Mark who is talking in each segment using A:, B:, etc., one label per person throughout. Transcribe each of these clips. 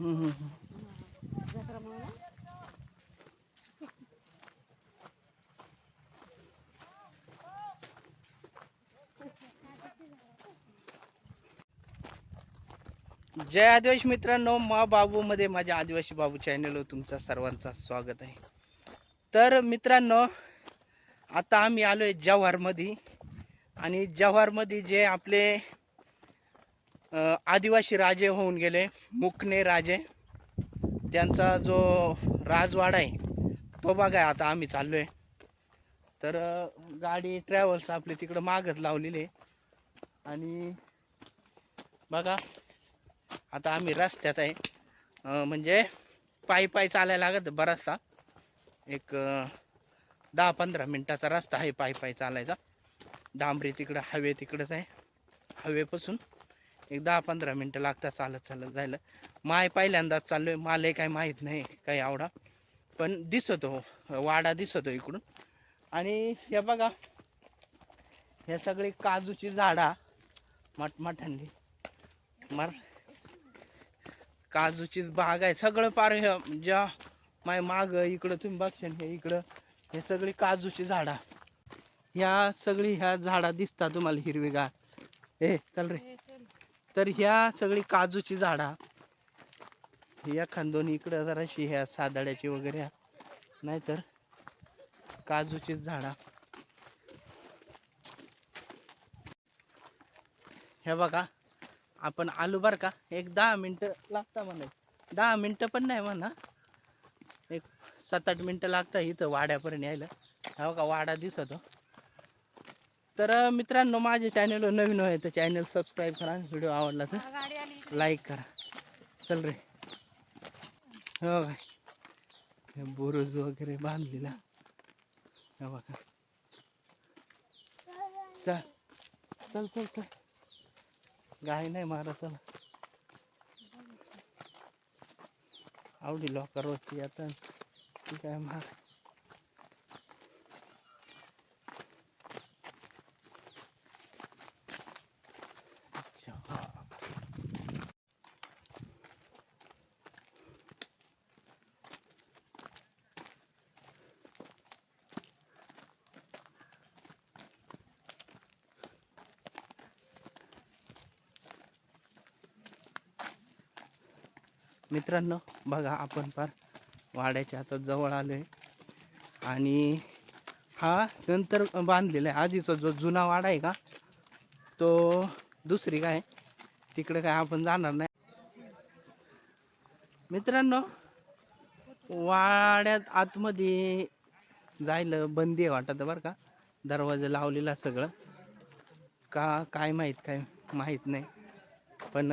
A: जय आदिवासी मित्रांनो मा बाबू मध्ये माझ्या आदिवासी बाबू चॅनलवर तुमचा सर्वांचा स्वागत आहे. तर मित्रांनो आता आम्ही आलो आहे जव्हारमध्ये आणि जव्हारमध्ये जे आपले आदिवासी राजे होऊन गेले मुकणे राजे. त्यांचा जो राजवाडा आहे तो बघा आता आम्ही चाललो आहे तर गाडी ट्रॅव्हल्स आपली तिकडं मागच लावलेली आहे. आणि बघा आता आम्ही रस्त्यात आहे. म्हणजे पायी पायी चालायला लागत बराचसा. एक दहा पंधरा मिनटाचा रस्ता आहे पायी पायी चालायचा. डांबरी तिकडं हवे तिकडंच आहे. हवेपासून. एक दहा पंधरा मिनटं लागतात चालत चालत जायला. माय पहिल्यांदाच चाललोय मालही काही माहीत नाही काही आवडा. पण दिसतो वाडा दिसतो इकडून. आणि हे बघा हे सगळी काजूची झाडा मठमठांनी मार काजूची बाग आहे. सगळं पार हे ज्या माय माग इकडं तुम्ही बघशाल हे इकडं हे सगळी काजूची झाडा. ह्या सगळी ह्या झाडा दिसतात तुम्हाला हिरवीगार. ए चल रे. तर ह्या सगळी काजूची झाडा. या खांदोन इकडं जराशी ह्या सादाड्याची वगैरे. नाहीतर काजूची झाडा. हे बघा आपण आलो बर का? एक दहा मिनटं लागता म्हणा. दहा मिनटं पण नाही म्हणा. एक सात आठ मिनटं लागता इथं वाड्यापर्यंत यायला. हा बघा वाडा दिसतो. तर मित्रांनो माझे चॅनलवर नवीन आहे तर चॅनल सबस्क्राईब करा व्हिडिओ आवडला तर लाईक करा. चल रे. हो काय बुरुज वगैरे बांधलेला. हो बघा. चल. चल चल चल. गाय नाही मारा चला. आवडी लॉकर रोजची आता. ती काय मार अच्छा हा मित्रांनो बघा आपण फार वाड्याच्या आता जवळ आलो आहे आणि हा नंतर बांधलेला आहे. आधीचा जो जुना वाडा आहे का तो दुसरी काय तिकडे काय आपण जाणार नाही. मित्रांनो वाड्यात आतमध्ये जायला बंदी आहे वाटत बरं का. दरवाजा लावलेला सगळं. का काय माहीत काय माहीत नाही. पण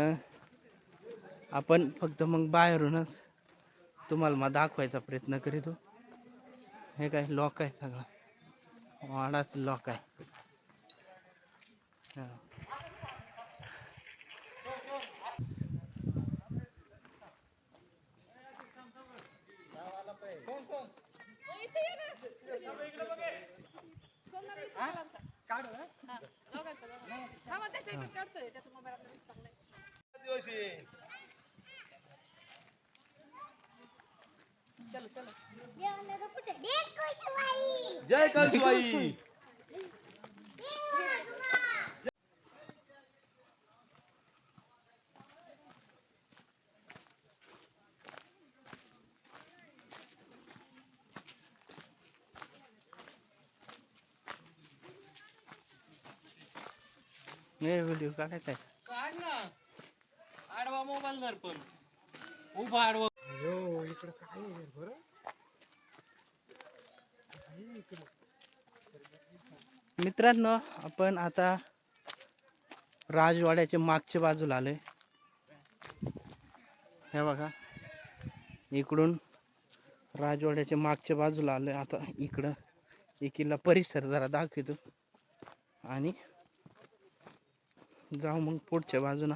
A: आपण फक्त मग बाहेरूनच तुम्हाला मग दाखवायचा प्रयत्न करीतो हो. हे. काय लॉक आहे सगळा. वाडाच लॉक आहे.
B: दिवशी चलो चलो।
C: जय कळसुबाई
A: हे व्हिडिओ काढायचा
D: काढ ना. आडवा मोबाईल धर पण. उभा आडवा.
A: मित्रांनो आपण आता राजवाड्याच्या मागच्या बाजूला आलोय. हे बघा इकडून राजवाड्याच्या मागच्या बाजूला आलोय. आता इकडं इकडला परिसर जरा दाखवतो. आणि जाऊ मग पुढच्या बाजूला.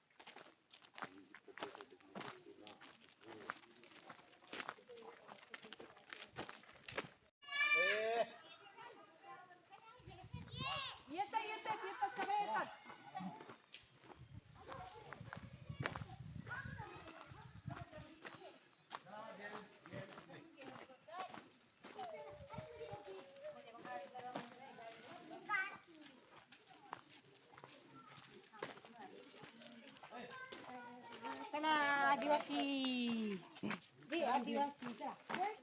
E: चला आदिवासी जे आदिवासी चला.
C: जय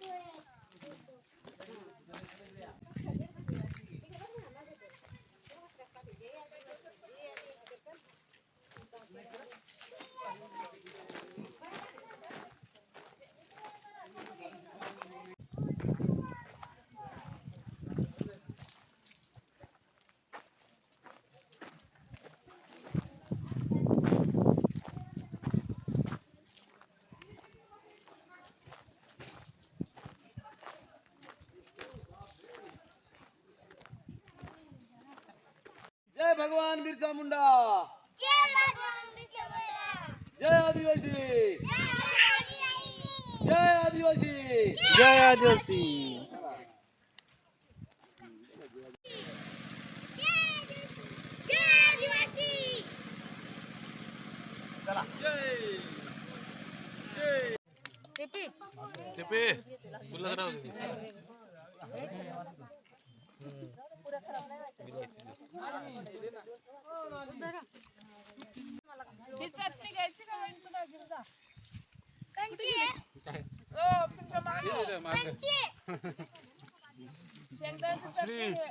C: भगवान बिरसा मुंडा जय आदिवासी जय आदिवासी
A: जय आदिवासी
B: ही चटणी घ्यायची का वहिनी तुला घेऊन जा ओ, तुमच्या मागे. शेंगदाण्याची चटणी घे.